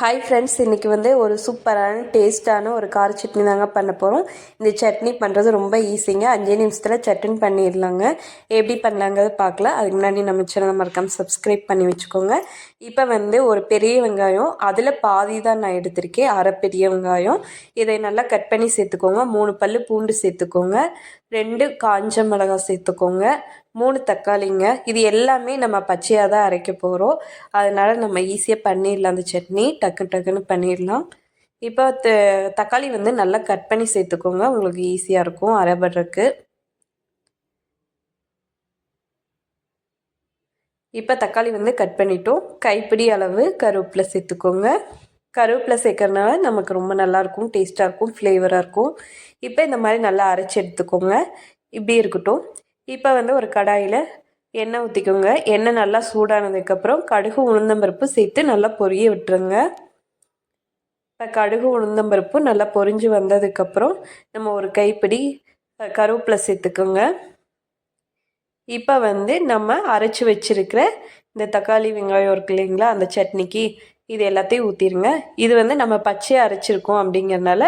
Hi friends இன்றைக்கி வந்து ஒரு சூப்பரான டேஸ்ட்டான ஒரு கார சட்னி தாங்க பண்ண போகிறோம் இந்த சட்னி பண்ணுறது ரொம்ப ஈஸிங்க. அஞ்சே நிமிஷத்தில் சட்னி பண்ணிடலாங்க. எப்படி பண்ணலாங்கிறது பார்க்கல அதுக்கு முன்னாடி நம்ம சேனல் மறக்காமல் சப்ஸ்கிரைப் பண்ணி வச்சுக்கோங்க. இப்போ வந்து ஒரு பெரிய வெங்காயம் அதில் பாதி தான் நான் எடுத்திருக்கேன். அரை பெரிய வெங்காயம். இதை நல்லா கட் பண்ணி சேர்த்துக்கோங்க. மூணு பல் பூண்டு சேர்த்துக்கோங்க. ரெண்டு காஞ்ச மிளகாய் சேர்த்துக்கோங்க. மூணு தக்காளிங்க. இது எல்லாமே நம்ம பச்சையாக தான் அரைக்க போகிறோம் அதனால் நம்ம ஈஸியாக பண்ணிடலாம் அந்த சட்னி. டக்கு டக்குன்னு பண்ணிடலாம். இப்போ த தக்காளி வந்து நல்லா கட் பண்ணி சேர்த்துக்கோங்க. உங்களுக்கு ஈஸியாக இருக்கும். அரைபடுறதுக்கு இப்போ தக்காளி வந்து கட் பண்ணிட்டோம். கைப்பிடி அளவு கருவேப்பிலை சேர்த்துக்கோங்க. கருவேப்பிலை சேர்க்கறனால நமக்கு ரொம்ப நல்லாயிருக்கும் டேஸ்ட்டாக இருக்கும் ஃப்ளேவராக இருக்கும் இப்போ இந்த மாதிரி நல்லா அரைச்சி எடுத்துக்கோங்க. இப்படி இருக்கட்டும். இப்போ வந்து ஒரு கடாயில் எண்ணெய் ஊற்றிக்கோங்க எண்ணெய் நல்லா சூடானதுக்கப்புறம் கடுகு உளுந்தம்பருப்பு சேர்த்து நல்லா பொரிய விட்டுருங்க. இப்போ கடுகு உளுந்தம்பருப்பு நல்லா பொரிஞ்சு வந்ததுக்கப்புறம் நம்ம ஒரு கைப்பிடி கருவேப்பிலை சேர்த்துக்கோங்க. இப்போ வந்து நம்ம அரைச்சி வச்சுருக்கிற இந்த தக்காளி வெங்காயம் இருக்கு இல்லைங்களா அந்த சட்னிக்கு இது எல்லாத்தையும் ஊற்றிடுங்க இது வந்து நம்ம பச்சையாக அரைச்சிருக்கோம் அப்படிங்கிறனால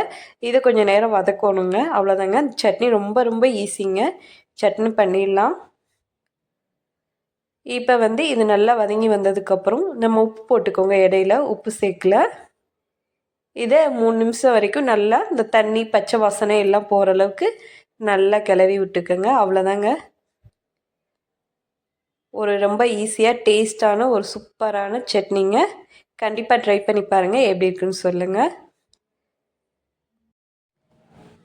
இதை கொஞ்சம் நேரம் வதக்கணுங்க. அவ்வளோதாங்க சட்னி ரொம்ப ரொம்ப ஈஸிங்க சட்னி பண்ணிடலாம். இப்போ வந்து இது நல்லா வதங்கி வந்ததுக்கப்புறம் நம்ம உப்பு போட்டுக்கோங்க இடையில உப்பு சேர்க்கல. இதை மூணு நிமிஷம் வரைக்கும் நல்லா இந்த தண்ணி பச்சை வாசனை எல்லாம் போகிற அளவுக்கு நல்லா கிளறி விட்டுக்கோங்க. அவ்வளோதாங்க ஒரு ரொம்ப ஈஸியாக டேஸ்டான ஒரு சூப்பரான சட்னிங்க. கண்டிப்பாக ட்ரை பண்ணி பாருங்கள் எப்படி இருக்குன்னு சொல்லுங்கள்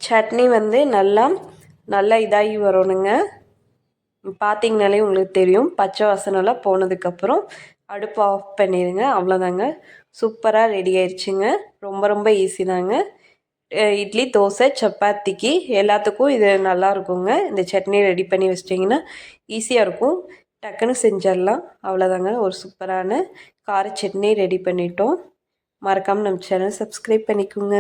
சட்னி வந்து நல்லா நல்லா இதாகி வரணுங்க. பார்த்தீங்கனாலே உங்களுக்கு தெரியும். பச்சை வாசனெல்லாம் போனதுக்கப்புறம் அடுப்பு ஆஃப் பண்ணிடுங்க அவ்வளோதாங்க சூப்பராக ரெடி ஆயிடுச்சுங்க ரொம்ப ரொம்ப ஈஸி தாங்க. இட்லி தோசை சப்பாத்திக்கு எல்லாத்துக்கும் இது நல்லா இருக்குங்க. இந்த சட்னி ரெடி பண்ணி வச்சிட்டிங்கன்னா ஈஸியாக இருக்கும். டக்குன்னு செஞ்சிடலாம். அவ்வளோதாங்க ஒரு சூப்பரான கார சட்னி ரெடி பண்ணிட்டோம். மறக்காமல் நம்ம சேனல் சப்ஸ்கிரைப் பண்ணிக்கோங்க.